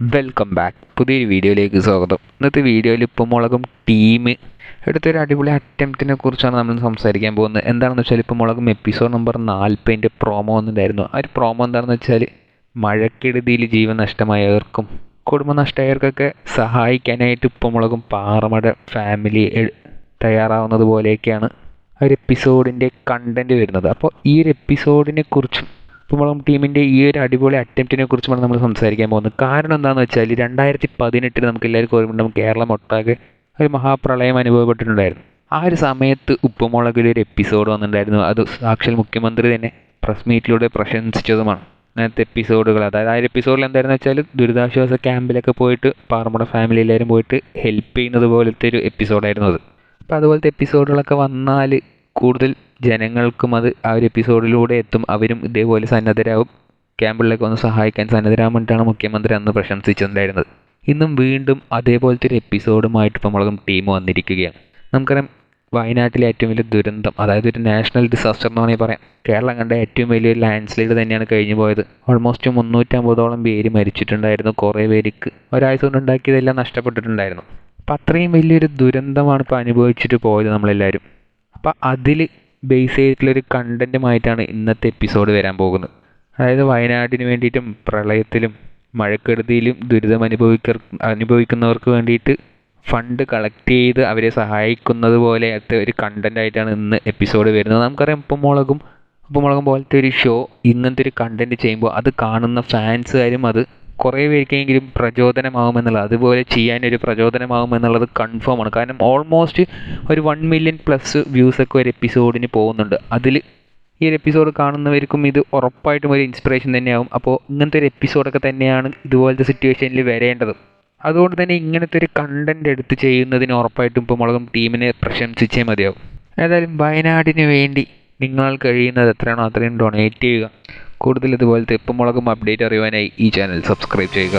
Welcome back പുതിയൊരു വീഡിയോയിലേക്ക് സ്വാഗതം. ഇന്നത്തെ വീഡിയോയിൽ ഇപ്പം മുളകും ടീം എടുത്തൊരു അടിപൊളി അറ്റംപ്റ്റിനെ കുറിച്ചാണ് നമ്മൾ സംസാരിക്കാൻ പോകുന്നത്. എന്താണെന്ന് വെച്ചാൽ ഇപ്പം മുളകും എപ്പിസോഡ് നമ്പർ നാൽപ്പതിന്റെ പ്രോമോ ഒന്നുണ്ടായിരുന്നു ആ ഒരു പ്രോമോ എന്താണെന്ന് വെച്ചാൽ മഴക്കെടുതിയിൽ ജീവൻ നഷ്ടമായവർക്കും കുടുംബം നഷ്ടമായവർക്കൊക്കെ സഹായിക്കാനായിട്ട് ഇപ്പം മുളകും പാറമട ഫാമിലി തയ്യാറാവുന്നത് പോലെയൊക്കെയാണ് ആ ഒരു എപ്പിസോഡിന്റെ കണ്ടന്റ് വരുന്നത്. അപ്പോൾ ഈ ഒരു എപ്പിസോഡിനെ കുറിച്ചും കുമ്പളം ടീമിന്റെ ഈ ഒരു അടിപൊളി അറ്റംപ്റ്റിനെ കുറിച്ചുമാണ് നമ്മൾ സംസാരിക്കാൻ പോകുന്നത്. കാരണം എന്താണെന്ന് വെച്ചാൽ രണ്ടായിരത്തി പതിനെട്ടിൽ നമുക്ക് എല്ലാവർക്കും ഓർമ്മയുണ്ടാവും കേരളം ഒട്ടാകെ ഒരു മഹാപ്രളയം അനുഭവപ്പെട്ടിട്ടുണ്ടായിരുന്നു. ആ ഒരു സമയത്ത് ഉപ്പുമുളകിൽ ഒരു എപ്പിസോഡ് വന്നിട്ടുണ്ടായിരുന്നു. അത് സാക്ഷാൽ മുഖ്യമന്ത്രി തന്നെ പ്രസ് മീറ്റിലൂടെ പ്രശംസിച്ചതുമാണ്. അങ്ങനത്തെ എപ്പിസോഡുകൾ അതായത് ആ ഒരു എപ്പിസോഡിൽ എന്തായിരുന്നു വെച്ചാൽ ദുരിതാശ്വാസ ക്യാമ്പിലൊക്കെ പോയിട്ട് പാറമുട ഫാമിലി എല്ലാവരും പോയിട്ട് ഹെൽപ്പ് ചെയ്യുന്നത് പോലത്തെ ഒരു എപ്പിസോഡായിരുന്നു അത്. അപ്പോൾ അതുപോലത്തെ എപ്പിസോഡുകളൊക്കെ വന്നാൽ കൂടുതൽ ജനങ്ങൾക്കും അത് ആ ഒരു എപ്പിസോഡിലൂടെ എത്തും. അവരും ഇതേപോലെ സന്നദ്ധരാകും ക്യാമ്പിലേക്ക് ഒന്ന് സഹായിക്കാൻ സന്നദ്ധരാകാൻ വേണ്ടിയിട്ടാണ് മുഖ്യമന്ത്രി അന്ന് പ്രശംസിച്ചിട്ടുണ്ടായിരുന്നത്. ഇന്നും വീണ്ടും അതേപോലത്തെ ഒരു എപ്പിസോഡുമായിട്ട് ഇപ്പോൾ നമ്മളും ടീം വന്നിരിക്കുകയാണ്. നമുക്കറിയാം വയനാട്ടിലെ ഏറ്റവും വലിയ ദുരന്തം അതായത് ഒരു നാഷണൽ ഡിസാസ്റ്റർ എന്ന് വേണമെങ്കിൽ പറയാം. കേരളം കണ്ട ഏറ്റവും വലിയ ലാൻഡ് സ്ലൈഡ് തന്നെയാണ് കഴിഞ്ഞു പോയത്. ഓൾമോസ്റ്റ് മുന്നൂറ്റമ്പതോളം പേര് മരിച്ചിട്ടുണ്ടായിരുന്നു. കുറേ പേർക്ക് ഒരാഴ്ച കൊണ്ട് ഉണ്ടാക്കിയതെല്ലാം നഷ്ടപ്പെട്ടിട്ടുണ്ടായിരുന്നു. അപ്പം അത്രയും വലിയൊരു ദുരന്തമാണ് ഇപ്പോൾ അനുഭവിച്ചിട്ട് പോയത് നമ്മളെല്ലാവരും. അപ്പം അതിൽ ബേസ് ചെയ്തിട്ടുള്ളൊരു കണ്ടന്റുമായിട്ടാണ് ഇന്നത്തെ എപ്പിസോഡ് വരാൻ പോകുന്നത്. അതായത് വയനാടിന് വേണ്ടിയിട്ടും പ്രളയത്തിലും മഴക്കെടുതിയിലും ദുരിതം അനുഭവിക്ക അനുഭവിക്കുന്നവർക്ക് വേണ്ടിയിട്ട് ഫണ്ട് കളക്ട് ചെയ്ത് അവരെ സഹായിക്കുന്നത് പോലത്തെ ഒരു കണ്ടന്റായിട്ടാണ് ഇന്ന് എപ്പിസോഡ് വരുന്നത്. നമുക്കറിയാം ഉപ്പുമുളകും ഉപ്പുമുളകും പോലത്തെ ഒരു ഷോ ഇങ്ങനത്തെ ഒരു കണ്ടന്റ് ചെയ്യുമ്പോൾ അത് കാണുന്ന ഫാൻസുകാരും അത് കുറേ പേർക്കെങ്കിലും പ്രചോദനമാകുമെന്നുള്ളത് അതുപോലെ ചെയ്യാനൊരു പ്രചോദനമാകുമെന്നുള്ളത് കൺഫേം ആണ്. കാരണം ഓൾമോസ്റ്റ് ഒരു വൺ മില്യൺ പ്ലസ് വ്യൂസൊക്കെ ഒരു എപ്പിസോഡിന് പോകുന്നുണ്ട്. അതിൽ ഈ ഒരു എപ്പിസോഡ് കാണുന്നവർക്കും ഇത് ഉറപ്പായിട്ടും ഒരു ഇൻസ്പിറേഷൻ തന്നെയാവും. അപ്പോൾ ഇങ്ങനത്തെ ഒരു എപ്പിസോഡൊക്കെ തന്നെയാണ് ഇതുപോലത്തെ സിറ്റുവേഷനിൽ വരേണ്ടത്. അതുകൊണ്ട് തന്നെ ഇങ്ങനത്തെ ഒരു കണ്ടന്റ് എടുത്ത് ചെയ്യുന്നതിന് ഉറപ്പായിട്ടും ഇപ്പോൾ മുളകും ടീമിനെ പ്രശംസിച്ചേ മതിയാവും. ഏതായാലും വയനാടിന് വേണ്ടി നിങ്ങൾ കഴിയുന്നത് എത്രയാണോ അത്രയും ഡൊണേറ്റ് ചെയ്യുക. കൂടുതൽ ഇതുപോലത്തെ ഇപ്പം മുളകും അപ്ഡേറ്റ് അറിയുവാനായി ഈ ചാനൽ സബ്സ്ക്രൈബ് ചെയ്യുക.